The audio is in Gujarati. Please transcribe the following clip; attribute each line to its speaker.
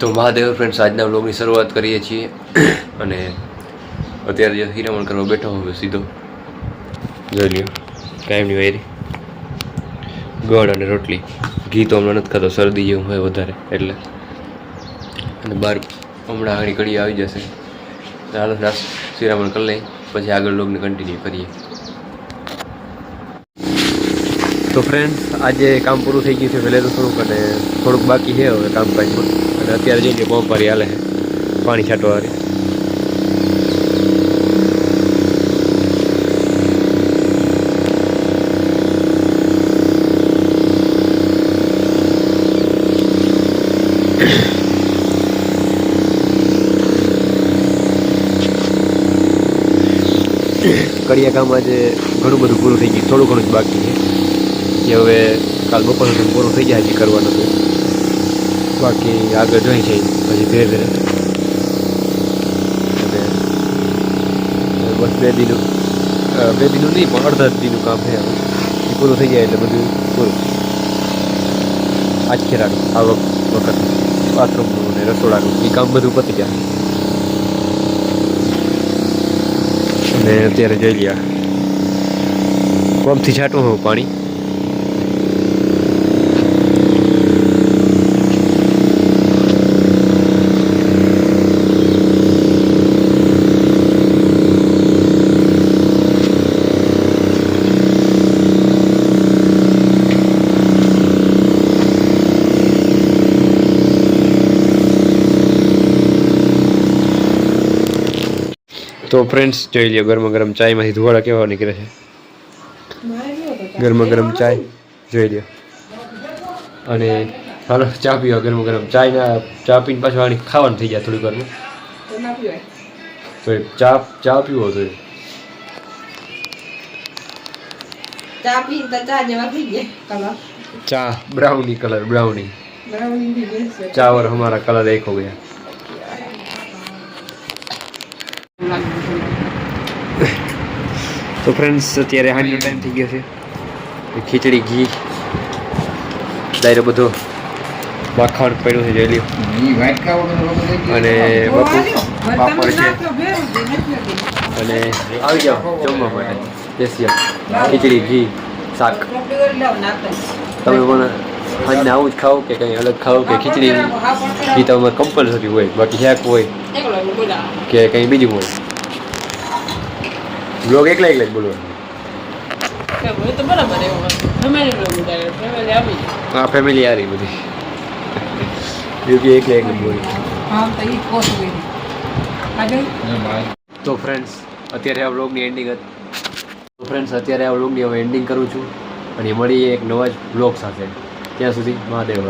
Speaker 1: તો મહાદેવ ફ્રેન્ડ્સ આજના વ્લોગની શરૂઆત કરીએ છીએ. અને અત્યારે જે હિરામણ કરવા બેઠો હવે સીધો. જોઈ લ્યો કાયમની વૈરી. ગોળ અને રોટલી. ઘી તો હમણાં નથી ખાતો, શરદી જેવું હોય વધારે, એટલે. અને બહાર હમણાં આગળ કડી આવી જશે. ચાલો શ્રીરામણ કરી લઈ પછી આગળ લોગને કન્ટિન્યુ કરીએ. તો ફ્રેન્ડ્સ આજે કામ પૂરું થઈ ગયું છે વહેલું થોડુંક અને થોડુંક બાકી છે હવે કામકાજમાં. અને અત્યારે જઈને પંપારી હાલે છે, પાણી છાંટવાવાળી કડિયા કામ આજે ઘણું બધું પૂરું થઈ ગયું, થોડું ઘણું જ બાકી છે. જે હવે કાલ બપોર સુધી પૂરું થઈ જાય હજી કરવાનું છે. બાકી આગળ જોઈ છે પછી ધીરે ધીરે. અને બસ બે દીનું બે દીનું નહીં, પણ અડધા દીનું કામ છે એ પૂરું થઈ જાય એટલે બધું પૂરું. આજ ખેરાનું આ વખત. બાથરૂમનું ને રસોડાનું એ કામ બધું પતી જાય. અને અત્યારે જોઈ લ્યા. પંપથી છાંટું હું પાણી? તો ફ્રેન્ડ્સ જોઈ લ્યો ગરમા ગરમ ચાયમાંથી ધુવાળા કેવા નીકળે છે. ગરમા ગરમ ચાય જોઈ લ્યો. અને હાલો ચા પીવા ગરમ ગરમ ચાયના ચા પીને પાછું આની ખાવાનું થઈ જાય થોડીક વારમાં. તો ચા ચા પીવો
Speaker 2: તો ચા
Speaker 1: બ્રાઉની કલર બ્રાઉની ચાવર અમારા કલર એક હો ગયા. તો ફ્રેન્ડ્સ અત્યારે હાંડનો ટાઈમ થઈ ગયો છે. ખીચડી ઘી ડાયરો બધો માખણ પડ્યું છે જોઈ લ્યો. અને બાપુ છે. અને આવી જાઓ જમવા માટે. સ્પેશિયલ ખીચડી ઘી શાક. તમે પણ સાંજને આવું જ ખાઓ કે કંઈ અલગ ખાઓ કે ખીચડી? ઘી તમારે કમ્પલસરી હોય બાકી શાક હોય કે કંઈ બીજું હોય? બ્લોગ એકલા એકલા જ બોલવાનું. આ ફેમિલી આ રહી બધી. બીજું એકલા એકલા બોલી. તો ફ્રેન્ડ્સ અત્યારે આ વ્લોગની એન્ડિંગ હતી. તો ફ્રેન્ડ્સ અત્યારે આ બ્લોગની હવે એન્ડિંગ કરું છું. અને મળીએ એક નવા જ વ્લોગ સાથે. ત્યાં સુધી મહાદેવ